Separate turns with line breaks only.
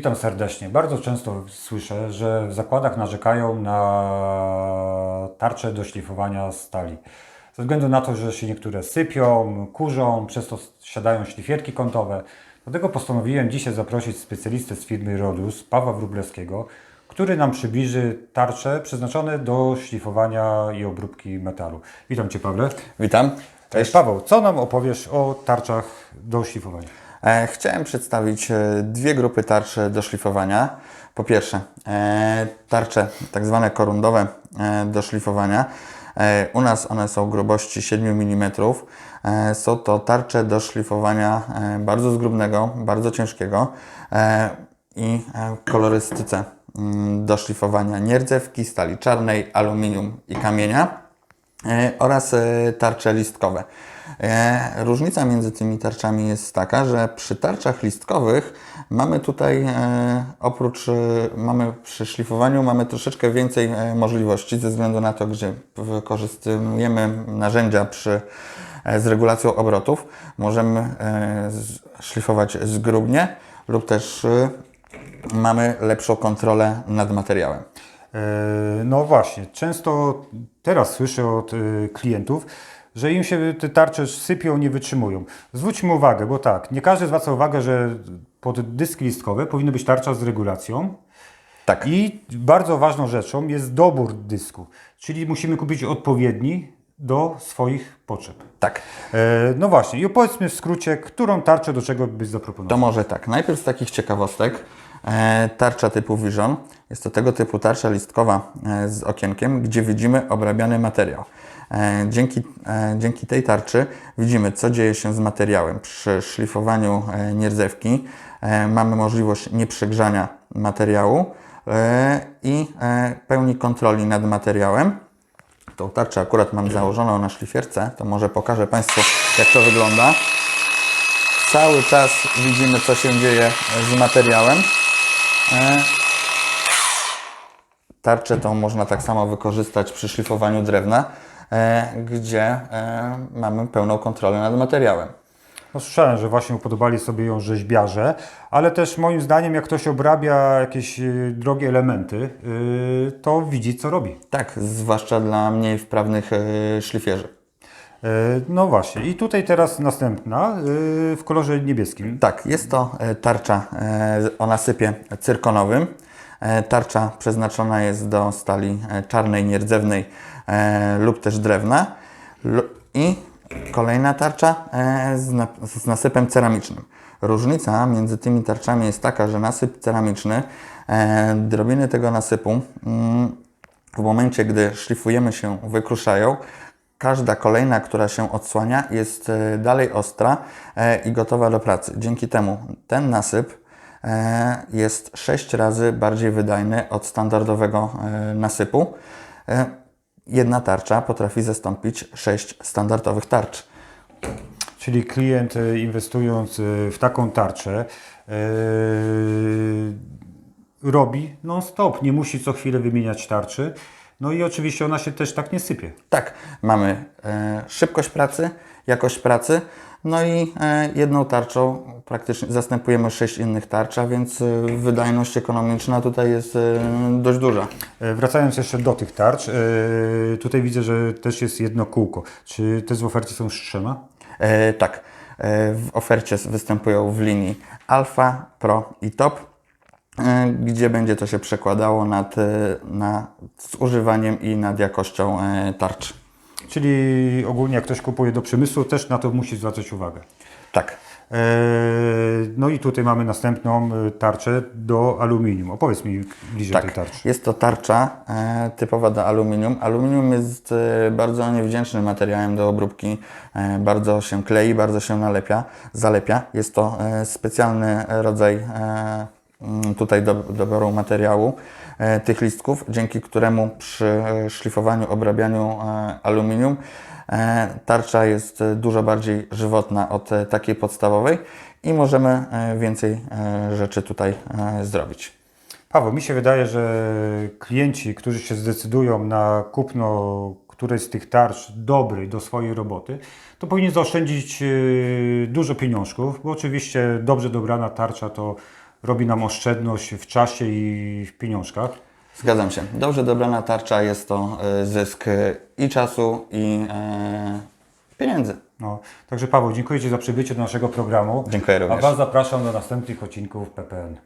Witam serdecznie. Bardzo często słyszę, że w zakładach narzekają na tarcze do szlifowania stali. Ze względu na to, że się niektóre sypią, kurzą, przez to siadają szlifierki kątowe. Dlatego postanowiłem dzisiaj zaprosić specjalistę z firmy Rodus, Pawła Wróblewskiego, który nam przybliży tarcze przeznaczone do szlifowania i obróbki metalu. Witam Cię Pawle.
Witam.
Cześć. Paweł, co nam opowiesz o tarczach do szlifowania?
E, Chciałem przedstawić e, dwie grupy tarcz do szlifowania. Po pierwsze, e, tarcze tak zwane korundowe do szlifowania. U nas one są grubości 7 mm. Są to tarcze do szlifowania bardzo zgrubnego, bardzo ciężkiego i kolorystyce mm, do szlifowania nierdzewki, stali czarnej, aluminium i kamienia. Oraz tarcze listkowe. E, Różnica między tymi tarczami jest taka, że przy tarczach listkowych mamy tutaj e, oprócz, e, mamy przy szlifowaniu mamy troszeczkę więcej możliwości ze względu na to, gdzie wykorzystujemy narzędzia przy, z regulacją obrotów. Możemy szlifować zgrubnie lub też mamy lepszą kontrolę nad materiałem.
No właśnie, często teraz słyszę od klientów, że im się te tarcze sypią, nie wytrzymują. Zwróćmy uwagę, bo tak, nie każdy zwraca uwagę, że pod dyski listkowe powinna być tarcza z regulacją.
Tak.
I bardzo ważną rzeczą jest dobór dysku, czyli musimy kupić odpowiedni do swoich potrzeb.
Tak.
E, No właśnie, i opowiedzmy w skrócie, którą tarczę do czego byś
To
zaproponował.
może tak. Najpierw z takich ciekawostek. E, tarcza typu Vision. Jest to tego typu tarcza listkowa e, z okienkiem, gdzie widzimy obrabiany materiał. E, dzięki, e, dzięki tej tarczy widzimy, co dzieje się z materiałem. Przy szlifowaniu e, nierdzewki mamy możliwość nieprzegrzania materiału i pełni kontroli nad materiałem. Tą tarczę akurat mam założoną na szlifierce, to może pokażę Państwu, jak to wygląda. Cały czas widzimy, co się dzieje z materiałem. Tarczę tą można tak samo wykorzystać przy szlifowaniu drewna, gdzie e, mamy pełną kontrolę nad materiałem.
No, słyszałem, że właśnie upodobali sobie ją rzeźbiarze, ale też moim zdaniem, jak ktoś obrabia jakieś y, drogie elementy, to widzi, co robi.
Tak, zwłaszcza dla mniej wprawnych e, szlifierzy.
No właśnie, i tutaj teraz następna w kolorze niebieskim.
Tak, jest to e, tarcza e, o nasypie cyrkonowym. E, Tarcza przeznaczona jest do stali e, czarnej, nierdzewnej e, lub też drewna. I kolejna tarcza e, z, na, z nasypem ceramicznym. Różnica między tymi tarczami jest taka, że nasyp ceramiczny, e, drobiny tego nasypu mm, w momencie, gdy szlifujemy się, wykruszają, każda kolejna, która się odsłania, jest e, dalej ostra e, i gotowa do pracy. Dzięki temu ten nasyp e, jest 6 razy bardziej wydajny od standardowego nasypu. E, Jedna tarcza potrafi zastąpić 6 standardowych tarcz.
Czyli klient y, inwestując y, w taką tarczę y, robi non-stop, nie musi co chwilę wymieniać tarczy. No i oczywiście ona się też tak nie sypie.
Tak, mamy e, szybkość pracy, jakość pracy, no i e, jedną tarczą praktycznie zastępujemy 6 innych tarcz, a więc e, wydajność ekonomiczna tutaj jest e, dość duża.
E, Wracając jeszcze do tych tarcz, e, tutaj widzę, że też jest jedno kółko. Czy te z ofercie są z trzema?
E, tak, e, w ofercie występują w linii Alpha, Pro i Top, gdzie będzie to się przekładało nad, e, na zużywaniem i nad jakością e, tarcz.
Czyli ogólnie jak ktoś kupuje do przemysłu, też na to musi zwracać uwagę.
Tak.
E, No i tutaj mamy następną e, tarczę do aluminium. Opowiedz mi bliżej tej
Tak,
tarczy.
jest to tarcza e, typowa do aluminium. Aluminium jest e, bardzo niewdzięcznym materiałem do obróbki. E, bardzo się klei, bardzo się nalepia, zalepia. Jest to e, specjalny rodzaj e, tutaj do, doboru materiału e, tych listków, dzięki któremu przy szlifowaniu, obrabianiu e, aluminium e, tarcza jest dużo bardziej żywotna od takiej podstawowej i możemy więcej rzeczy tutaj zrobić.
Paweł, mi się wydaje, że klienci, którzy się zdecydują na kupno którejś z tych tarcz dobrej do swojej roboty, to powinien zaoszczędzić dużo pieniążków, bo oczywiście dobrze dobrana tarcza to robi nam oszczędność w czasie i w pieniążkach.
Zgadzam się. Dobrze dobrana tarcza jest to e, zysk e, i czasu, i e, pieniędzy.
No, także Paweł, dziękuję Ci za przybycie do naszego programu.
Dziękuję
A
również.
Was zapraszam do następnych odcinków PPN.